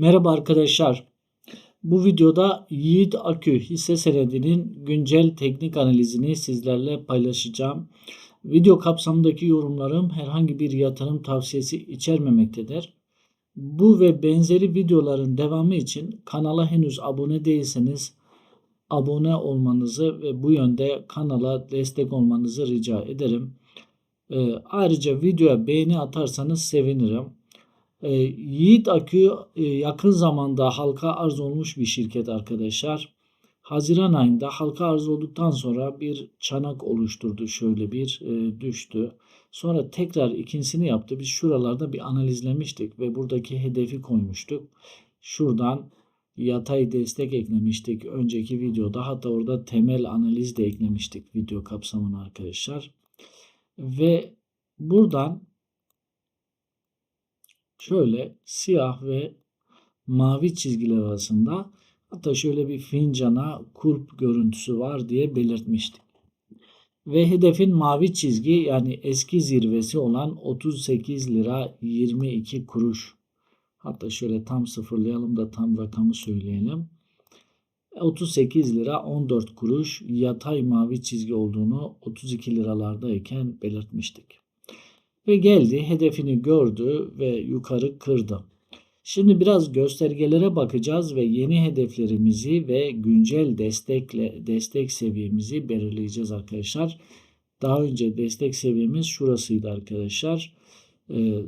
Merhaba arkadaşlar. Bu videoda Yiğit Akü hisse senedinin güncel teknik analizini sizlerle paylaşacağım. Video kapsamındaki yorumlarım herhangi bir yatırım tavsiyesi içermemektedir. Bu ve benzeri videoların devamı için kanala henüz abone değilseniz abone olmanızı ve bu yönde kanala destek olmanızı rica ederim. Ee, ayrıca videoya beğeni atarsanız sevinirim. E, Yiğit Akü e, yakın zamanda halka arz olmuş bir şirket arkadaşlar. Haziran ayında halka arz olduktan sonra bir çanak oluşturdu. Şöyle bir e, düştü. Sonra tekrar ikincisini yaptı. Biz şuralarda bir analizlemiştik ve buradaki hedefi koymuştuk. Şuradan yatay destek eklemiştik önceki videoda. Hatta orada temel analiz de eklemiştik video kapsamına arkadaşlar. Ve buradan şöyle siyah ve mavi çizgiler arasında hatta şöyle bir fincana kulp görüntüsü var diye belirtmiştik. Ve hedefin mavi çizgi yani eski zirvesi olan 38 lira 22 kuruş. Hatta şöyle tam sıfırlayalım da tam rakamı söyleyelim. 38 lira 14 kuruş yatay mavi çizgi olduğunu 32 liralardayken belirtmiştik ve geldi hedefini gördü ve yukarı kırdı. Şimdi biraz göstergelere bakacağız ve yeni hedeflerimizi ve güncel destekle destek seviyemizi belirleyeceğiz arkadaşlar. Daha önce destek seviyemiz şurasıydı arkadaşlar. Ee,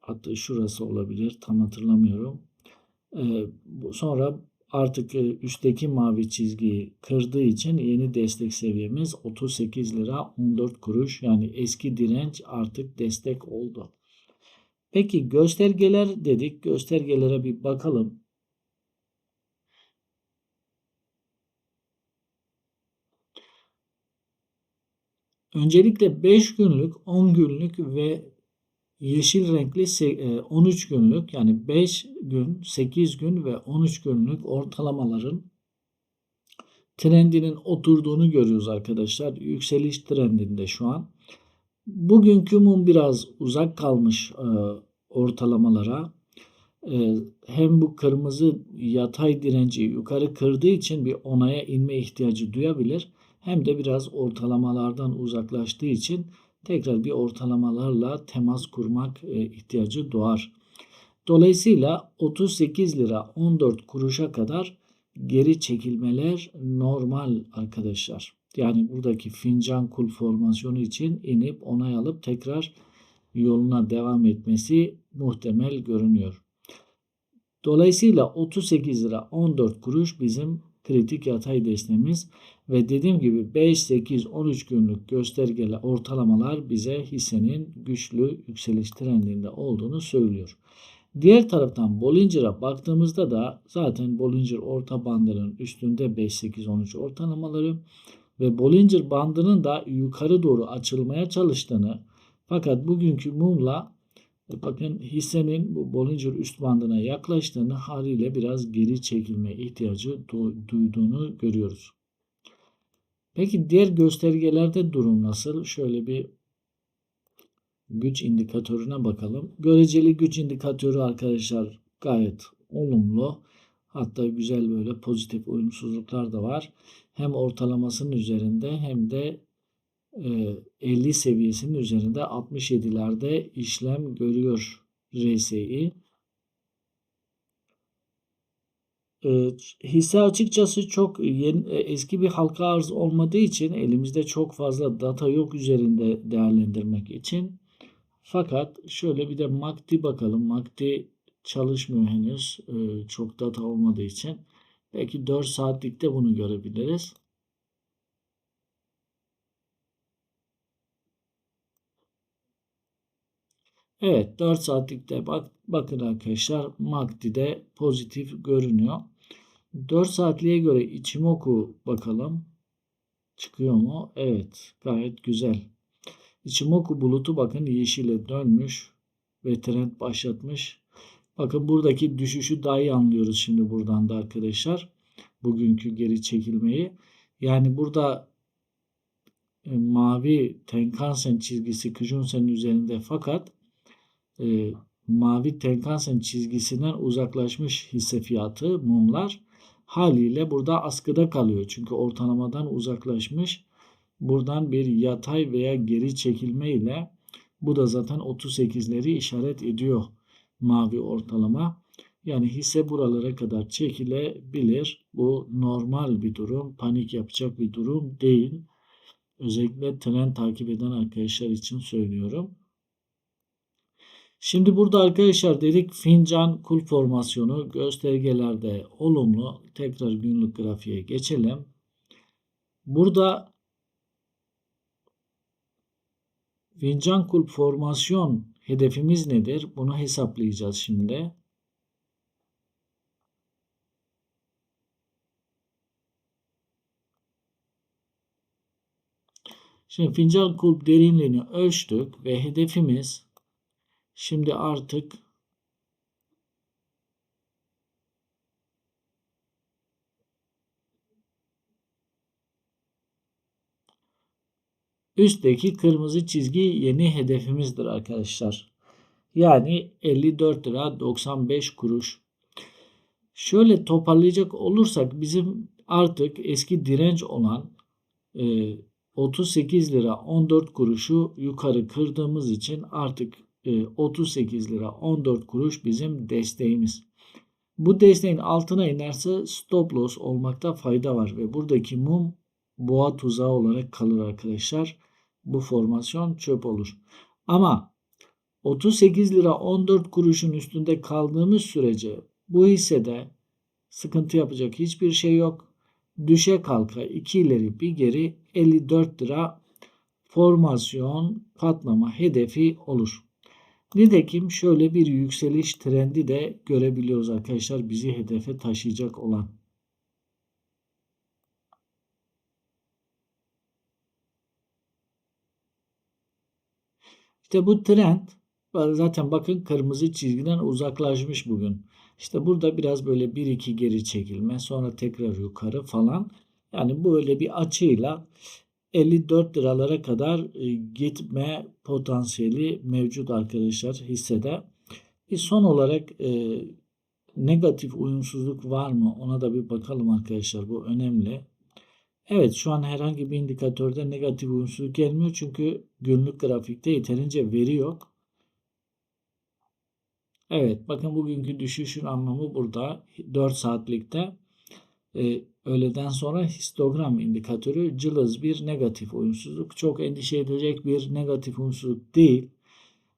hatta şurası olabilir tam hatırlamıyorum. Ee, sonra artık e, üstteki mavi çizgiyi kırdığı için yeni destek seviyemiz 38 lira 14 kuruş yani eski direnç artık destek oldu. Peki göstergeler dedik. Göstergelere bir bakalım. Öncelikle 5 günlük, 10 günlük ve yeşil renkli 13 e, günlük yani 5 gün, 8 gün ve 13 günlük ortalamaların trendinin oturduğunu görüyoruz arkadaşlar. Yükseliş trendinde şu an. Bugünkü mum biraz uzak kalmış e, ortalamalara. E, hem bu kırmızı yatay direnci yukarı kırdığı için bir onaya inme ihtiyacı duyabilir. Hem de biraz ortalamalardan uzaklaştığı için tekrar bir ortalamalarla temas kurmak e, ihtiyacı doğar. Dolayısıyla 38 lira 14 kuruşa kadar geri çekilmeler normal arkadaşlar. Yani buradaki fincan kul formasyonu için inip onay alıp tekrar yoluna devam etmesi muhtemel görünüyor. Dolayısıyla 38 lira 14 kuruş bizim kritik yatay desteğimiz ve dediğim gibi 5, 8, 13 günlük göstergeler ortalamalar bize hissenin güçlü yükseliş trendinde olduğunu söylüyor. Diğer taraftan Bollinger'a baktığımızda da zaten Bollinger orta bandının üstünde 5, 8, 13 ortalamaları ve Bollinger bandının da yukarı doğru açılmaya çalıştığını fakat bugünkü mumla Bakın hissenin bu Bollinger üst bandına yaklaştığını haliyle biraz geri çekilme ihtiyacı duyduğunu görüyoruz. Peki diğer göstergelerde durum nasıl? Şöyle bir güç indikatörüne bakalım. Göreceli güç indikatörü arkadaşlar gayet olumlu. Hatta güzel böyle pozitif uyumsuzluklar da var. Hem ortalamasının üzerinde hem de 50 seviyesinin üzerinde 67'lerde işlem görüyor RSI. Hisse açıkçası çok yeni, eski bir halka arz olmadığı için elimizde çok fazla data yok üzerinde değerlendirmek için. Fakat şöyle bir de MACD bakalım. MACD çalışmıyor henüz. Çok data olmadığı için. Belki 4 saatlikte bunu görebiliriz. Evet 4 saatlikte bak, bakın arkadaşlar MACD'de pozitif görünüyor. 4 saatliğe göre Ichimoku bakalım. Çıkıyor mu? Evet gayet güzel. Ichimoku bulutu bakın yeşile dönmüş ve trend başlatmış. Bakın buradaki düşüşü daha iyi anlıyoruz şimdi buradan da arkadaşlar. Bugünkü geri çekilmeyi. Yani burada e, mavi Tenkan-sen çizgisi Kijun-sen üzerinde fakat e, mavi Tenkan-sen çizgisinden uzaklaşmış hisse fiyatı mumlar haliyle burada askıda kalıyor. Çünkü ortalamadan uzaklaşmış. Buradan bir yatay veya geri çekilme ile bu da zaten 38'leri işaret ediyor mavi ortalama. Yani hisse buralara kadar çekilebilir. Bu normal bir durum. Panik yapacak bir durum değil. Özellikle trend takip eden arkadaşlar için söylüyorum. Şimdi burada arkadaşlar dedik fincan kul formasyonu göstergelerde olumlu. Tekrar günlük grafiğe geçelim. Burada fincan kul formasyon hedefimiz nedir? Bunu hesaplayacağız şimdi. Şimdi fincan kulp derinliğini ölçtük ve hedefimiz şimdi artık üstteki kırmızı çizgi yeni hedefimizdir arkadaşlar. Yani 54 lira 95 kuruş. Şöyle toparlayacak olursak bizim artık eski direnç olan e, 38 lira 14 kuruşu yukarı kırdığımız için artık 38 e, lira 14 kuruş bizim desteğimiz. Bu desteğin altına inerse stop loss olmakta fayda var ve buradaki mum boğa tuzağı olarak kalır arkadaşlar. Bu formasyon çöp olur. Ama 38 lira 14 kuruşun üstünde kaldığımız sürece bu hissede sıkıntı yapacak hiçbir şey yok düşe kalka 2 ileri bir geri 54 lira formasyon katlama hedefi olur. Nitekim şöyle bir yükseliş trendi de görebiliyoruz arkadaşlar bizi hedefe taşıyacak olan. İşte bu trend zaten bakın kırmızı çizgiden uzaklaşmış bugün. İşte burada biraz böyle 1-2 geri çekilme sonra tekrar yukarı falan. Yani böyle bir açıyla 54 liralara kadar e, gitme potansiyeli mevcut arkadaşlar hissede. Bir son olarak e, negatif uyumsuzluk var mı ona da bir bakalım arkadaşlar bu önemli. Evet şu an herhangi bir indikatörde negatif uyumsuzluk gelmiyor çünkü günlük grafikte yeterince veri yok. Evet bakın bugünkü düşüşün anlamı burada 4 saatlikte e, öğleden sonra histogram indikatörü cılız bir negatif uyumsuzluk. Çok endişe edilecek bir negatif uyumsuzluk değil.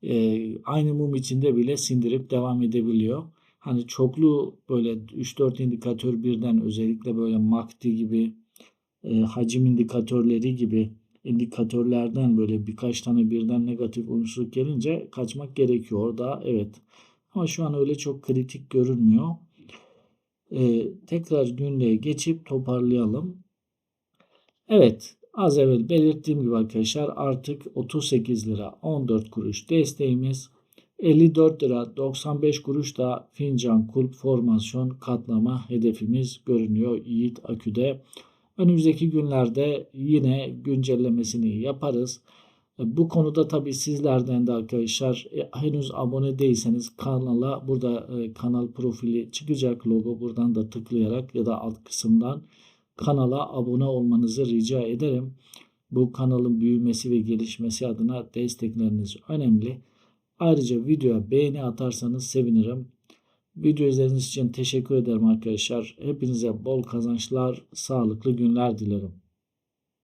E, aynı mum içinde bile sindirip devam edebiliyor. Hani çoklu böyle 3-4 indikatör birden özellikle böyle MACD gibi e, hacim indikatörleri gibi indikatörlerden böyle birkaç tane birden negatif uyumsuzluk gelince kaçmak gerekiyor. Orada evet ama şu an öyle çok kritik görünmüyor. Ee, tekrar günlüğe geçip toparlayalım. Evet az evvel belirttiğim gibi arkadaşlar artık 38 lira 14 kuruş desteğimiz 54 lira 95 kuruş da fincan kulp formasyon katlama hedefimiz görünüyor Yiğit Akü'de. Önümüzdeki günlerde yine güncellemesini yaparız. Bu konuda tabii sizlerden de arkadaşlar e, henüz abone değilseniz kanala burada e, kanal profili çıkacak logo buradan da tıklayarak ya da alt kısımdan kanala abone olmanızı rica ederim. Bu kanalın büyümesi ve gelişmesi adına destekleriniz önemli. Ayrıca videoya beğeni atarsanız sevinirim. Video izlediğiniz için teşekkür ederim arkadaşlar. Hepinize bol kazançlar, sağlıklı günler dilerim.